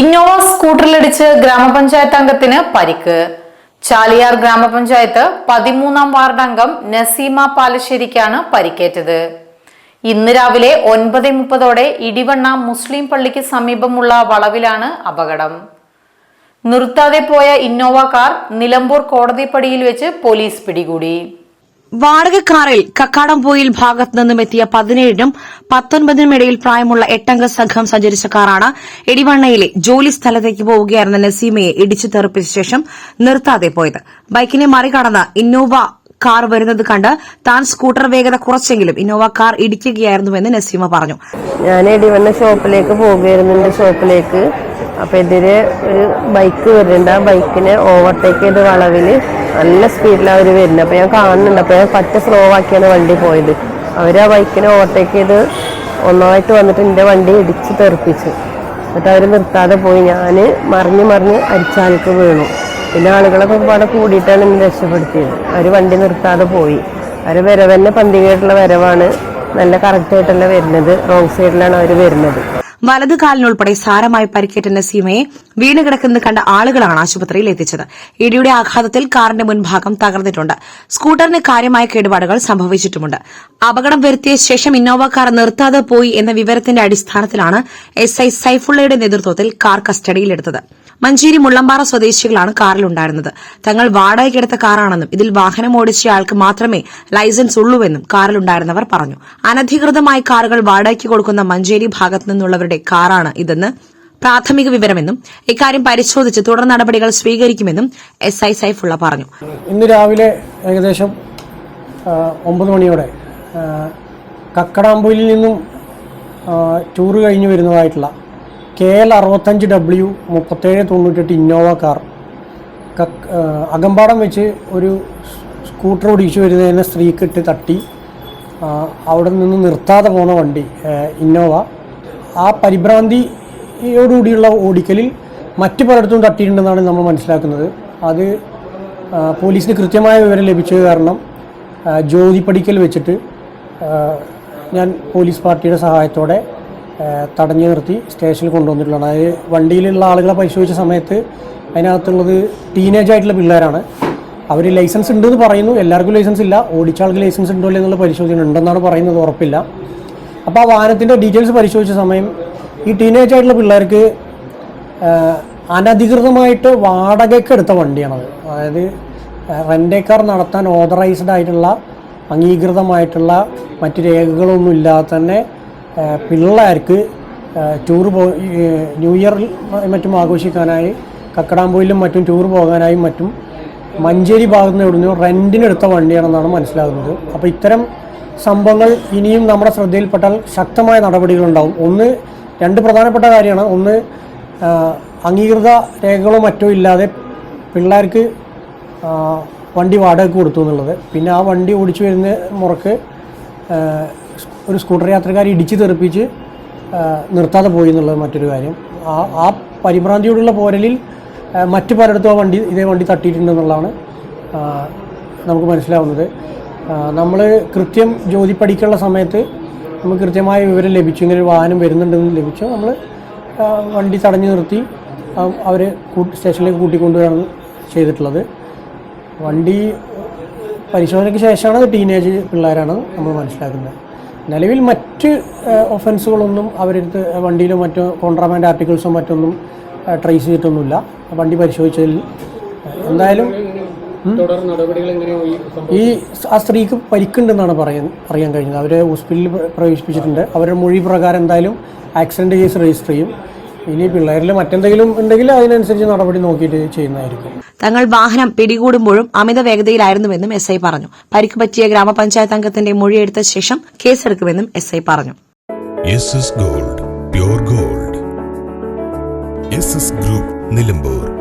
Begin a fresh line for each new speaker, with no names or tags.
Innova സ്കൂട്ടറിലിടിച്ച് ഗ്രാമപഞ്ചായത്ത് അംഗത്തിന് പരിക്ക്. ചാലിയാർ ഗ്രാമപഞ്ചായത്ത് പതിമൂന്നാം വാർഡ് അംഗം നസീമ പാലശ്ശേരിക്കാണ് പരിക്കേറ്റത്. ഇന്ന് രാവിലെ ഒൻപത് മുപ്പതോടെ ഇടിവണ്ണ മുസ്ലിം പള്ളിക്ക് സമീപമുള്ള വളവിലാണ് അപകടം. നിർത്താതെ പോയ ഇന്നോവ കാർ നിലമ്പൂർ കോടതിപ്പടിയിൽ വെച്ച് പോലീസ് പിടികൂടി.
വാടകക്കാറിൽ കക്കാടംപോയിൽ ഭാഗത്തു നിന്നും എത്തിയ പതിനേഴിനും പത്തൊൻപതിനും ഇടയിൽ പ്രായമുള്ള എട്ടംഗ സംഘം സഞ്ചരിച്ച കാറാണ് എടിവണ്ണയിലെ ജോലി സ്ഥലത്തേക്ക് പോവുകയായിരുന്ന നസീമയെ ഇടിച്ചു തെറിപ്പിച്ച ശേഷം നിർത്താതെ പോയത്. ബൈക്കിനെ മറികടന്ന് ഇന്നോവ കാർ വരുന്നത് കണ്ട് താൻ സ്കൂട്ടർ വേഗത കുറച്ചെങ്കിലും ഇന്നോവ കാർ ഇടിക്കുകയായിരുന്നുവെന്ന് നസീമ പറഞ്ഞു.
ഞാൻ എടിവണ്ണ ഷോപ്പിലേക്ക് പോവുകയായിരുന്നു എന്റെ ഷോപ്പിലേക്ക്. അപ്പൊ എതിരെ ഒരു ബൈക്ക് വരുന്നുണ്ട്. ആ ബൈക്കിനെ ഓവർടേക്ക് ചെയ്ത വളവിൽ നല്ല സ്പീഡിലാണ് അവർ വരുന്നത് അപ്പോൾ ഞാൻ കാണുന്നുണ്ട്. അപ്പോൾ ഞാൻ പറ്റ സ്ലോ ആക്കിയാണ് വണ്ടി പോയത്. അവർ ആ ബൈക്കിനെ ഓവർടേക്ക് ചെയ്ത് ഒന്നായിട്ട് വന്നിട്ട് എന്റെ വണ്ടി ഇടിച്ച് തെറിപ്പിച്ചു. എന്നിട്ട് അവർ നിർത്താതെ പോയി. ഞാൻ മറിഞ്ഞ് മറിഞ്ഞ് അരിച്ചാലിക്ക് വീണു. പിന്നെ ആളുകളൊക്കെ ഒരുപാട് കൂടിയിട്ടാണ് എന്നെ രക്ഷപ്പെടുത്തിയത്. അവർ വണ്ടി നിർത്താതെ പോയി. അവർ തന്നെ പന്തികയായിട്ടുള്ള വരവാണ് നല്ല കറക്റ്റായിട്ടല്ല വരുന്നത്. റോങ് സൈഡിലാണ് അവർ വരുന്നത്.
വലത് കാലിനുൾപ്പെടെ സാരമായി പരിക്കേറ്റ നസീമയെ വീണ് കിടക്കുന്നത് കണ്ട ആളുകളാണ് ആശുപത്രിയിൽ എത്തിച്ചത്. ഇടിയുടെ ആഘാതത്തിൽ കാറിന്റെ മുൻഭാഗം തകർന്നിട്ടുണ്ട്. സ്കൂട്ടറിന് കാര്യമായ കേടുപാടുകൾ സംഭവിച്ചിട്ടുമുണ്ട്. അപകടം വരുത്തിയ ശേഷം ഇന്നോവ കാർ നിർത്താതെ പോയി എന്ന വിവരത്തിന്റെ അടിസ്ഥാനത്തിലാണ് എസ് ഐ സൈഫുള്ളയുടെ നേതൃത്വത്തിൽ കാർ കസ്റ്റഡിയിലെടുത്തത്. മഞ്ചേരി മുള്ളമ്പാറ സ്വദേശികളാണ് കാറിലുണ്ടായിരുന്നത്. തങ്ങൾ വാടകയ്ക്കെടുത്ത കാറാണെന്നും ഇതിൽ വാഹനം ഓടിച്ചയാൾക്ക് മാത്രമേ ലൈസൻസ് ഉള്ളൂവെന്നും കാറിലുണ്ടായിരുന്നവർ പറഞ്ഞു. അനധികൃതമായി കാറുകൾ വാടകയ്ക്ക് കൊടുക്കുന്ന മഞ്ചേരി ഭാഗത്തു കാറാണ് ഇതെന്ന് പ്രാഥമിക വിവരമെന്നും ഇക്കാര്യം പരിശോധിച്ച് തുടർ നടപടികൾ സ്വീകരിക്കുമെന്നും എസ് ഐ സൈഫുള്ള പറഞ്ഞു.
ഇന്ന് രാവിലെ ഏകദേശം ഒമ്പത് മണിയോടെ ആ, നിന്നും ടൂർ കഴിഞ്ഞ് വരുന്നതായിട്ടുള്ള കെ എൽ അറുപത്തഞ്ച് ഡബ്ല്യു മുപ്പത്തേഴ് തൊണ്ണൂറ്റെട്ട് ഇന്നോവ കാർ. അകമ്പാടം വെച്ച് ഒരു സ്കൂട്ടർ ഓടിച്ചു വരുന്നതിനെ സ്ത്രീക്കിട്ട് തട്ടി. അവിടെ നിന്ന് നിർത്താതെ പോണ വണ്ടി ഇന്നോവ. ആ പരിഭ്രാന്തിയോടുകൂടിയുള്ള ഓടിക്കലിൽ മറ്റു പലയിടത്തും തട്ടിയിട്ടുണ്ടെന്നാണ് നമ്മൾ മനസ്സിലാക്കുന്നത്. അത് പോലീസിന് കൃത്യമായ വിവരം ലഭിച്ചത് കാരണം ജ്യോതി ജ്യോതിപ്പടിക്കൽ വെച്ചിട്ട് ഞാൻ പോലീസ് പാർട്ടിയുടെ സഹായത്തോടെ തടഞ്ഞു നിർത്തി സ്റ്റേഷനിൽ കൊണ്ടുവന്നിട്ടുള്ളതാണ്. അതായത് വണ്ടിയിലുള്ള ആളുകളെ പരിശോധിച്ച സമയത്ത് അതിനകത്തുള്ളത് ടീനേജ് ആയിട്ടുള്ള പിള്ളേരാണ്. അവർ ലൈസൻസ് ഉണ്ടെന്ന് പറയുന്നു. എല്ലാവർക്കും ലൈസൻസ് ഇല്ല. ഓടിച്ച ആൾക്ക് ലൈസൻസ് ഉണ്ടോ എന്നുള്ള പരിശോധന ഉണ്ടെന്നാണ് പറയുന്നത്. ഉറപ്പില്ല. അപ്പോൾ ആ വാഹനത്തിന്റെ ഡീറ്റെയിൽസ് പരിശോധിച്ച സമയം ഈ ടീനേജ് ആയിട്ടുള്ള പിള്ളേർക്ക് അനധികൃതമായിട്ട് വാടകയ്ക്ക് എടുത്ത വണ്ടിയാണത്. അതായത് റെന്റേ കാർ നടത്താൻ ഓതറൈസ്ഡ് ആയിട്ടുള്ള അംഗീകൃതമായിട്ടുള്ള മറ്റ് രേഖകളൊന്നും ഇല്ലാതെ തന്നെ പിള്ളേർക്ക് ടൂർ പോ ന്യൂ ഇയറിൽ മറ്റും ആഘോഷിക്കാനായി കക്കടാമ്പൊയിലും മറ്റും ടൂർ പോകാനായും മറ്റും മഞ്ചേരി ഭാഗത്ത് നിന്ന് എവിടുന്നോ റെന്റിനെടുത്ത വണ്ടിയാണെന്നാണ് മനസ്സിലാകുന്നത്. അപ്പോൾ ഇത്തരം സംഭവങ്ങൾ ഇനിയും നമ്മുടെ ശ്രദ്ധയിൽപ്പെട്ടാൽ ശക്തമായ നടപടികളുണ്ടാവും. ഒന്ന് രണ്ട് പ്രധാനപ്പെട്ട കാര്യമാണ്. ഒന്ന് അംഗീകൃത രേഖകളോ മറ്റോ ഇല്ലാതെ പിള്ളേർക്ക് വണ്ടി വാടകയ്ക്ക് കൊടുത്തു എന്നുള്ളത്. പിന്നെ ആ വണ്ടി ഓടിച്ചു വരുന്ന മുറക്ക് ഒരു സ്കൂട്ടർ യാത്രക്കാർ ഇടിച്ച് തെറിപ്പിച്ച് നിർത്താതെ പോയി എന്നുള്ളത് മറ്റൊരു കാര്യം. ആ ആ പരിഭ്രാന്തിയോടുള്ള പോരലിൽ മറ്റു പലയിടത്തും ആ വണ്ടി ഇതേ വണ്ടി തട്ടിയിട്ടുണ്ടെന്നുള്ളതാണ് നമുക്ക് മനസ്സിലാവുന്നത്. നമ്മൾ കൃത്യം ജ്യോതിപ്പടിക്കുള്ള സമയത്ത് നമുക്ക് കൃത്യമായ വിവരം ലഭിച്ചു. ഇങ്ങനെ ഒരു വാഹനം വരുന്നുണ്ടെന്ന് ലഭിച്ചു. നമ്മൾ വണ്ടി തടഞ്ഞു നിർത്തി അവർ സ്റ്റേഷനിലേക്ക് കൂട്ടിക്കൊണ്ടുവരാണ് ചെയ്തിട്ടുള്ളത്. വണ്ടി പരിശോധനയ്ക്ക് ശേഷമാണ് ടീനേജ് പിള്ളേരാണ് നമ്മൾ മനസ്സിലാക്കുന്നത്. നിലവിൽ മറ്റ് ഒഫൻസുകളൊന്നും അവരെടുത്ത് വണ്ടിയിലോ മറ്റോ കോൺട്രാബാൻഡ് ആർട്ടിക്കിൾസോ മറ്റൊന്നും ട്രേസ് ചെയ്തിട്ടൊന്നുമില്ല. വണ്ടി പരിശോധിച്ചതിൽ എന്തായാലും ഈ ആ സ്ത്രീക്ക് പരിക്കുണ്ടെന്നാണ് പറയാൻ അറിയാൻ കഴിഞ്ഞത്. അവരെ ഹോസ്പിറ്റലിൽ പ്രവേശിപ്പിച്ചിട്ടുണ്ട്. അവരുടെ മൊഴി പ്രകാരം എന്തായാലും ആക്സിഡന്റ് കേസ് രജിസ്റ്റർ ചെയ്യും. ഇനി പിള്ളേരിൽ മറ്റെന്തെങ്കിലും ഉണ്ടെങ്കിൽ അതിനനുസരിച്ച് നടപടി നോക്കിയിട്ട് ചെയ്യുന്നതായിരിക്കും.
തങ്ങൾ വാഹനം പിടികൂടുമ്പോഴും അമിത വേഗതയിലായിരുന്നുവെന്നും എസ് ഐ പറഞ്ഞു. പരിക്ക് പറ്റിയ ഗ്രാമപഞ്ചായത്ത് അംഗത്തിന്റെ മൊഴിയെടുത്ത ശേഷം കേസെടുക്കുമെന്നും എസ് ഐ പറഞ്ഞു.
Gold pure gold group Nilambur